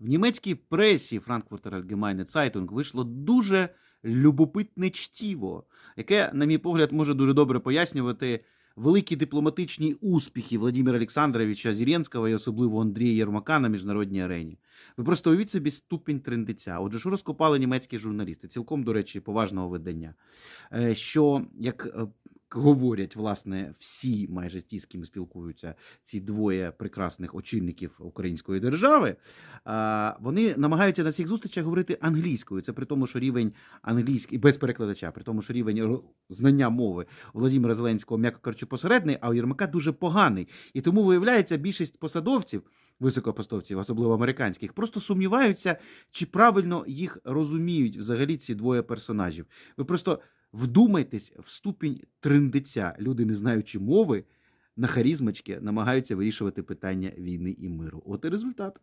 В німецькій пресі Frankfurter Allgemeine Zeitung вийшло дуже любопитне чтіво, яке, на мій погляд, може дуже добре пояснювати великі дипломатичні успіхи Владимира Олександровича Зірєнського і особливо Андрія Єрмака на міжнародній арені. Ви просто уявіть собі ступінь трендиця. Отже, що розкопали німецькі журналісти, цілком, до речі, поважного видання, Е, що, як е, говорять, власне, всі майже ті, з ким спілкуються ці двоє прекрасних очільників української держави, вони намагаються на всіх зустрічах говорити англійською. Це при тому, що рівень англійський без перекладача, при тому, що рівень знання мови Володимира Зеленського, м'яко кажучи, посередний, а у Єрмака дуже поганий. І тому виявляється, більшість посадовців, високопостовців, особливо американських, просто сумніваються, чи правильно їх розуміють взагалі ці двоє персонажів. Ви просто вдумайтесь в ступінь триндиця. Люди, не знаючи мови, на харізмочки намагаються вирішувати питання війни і миру. От і результат.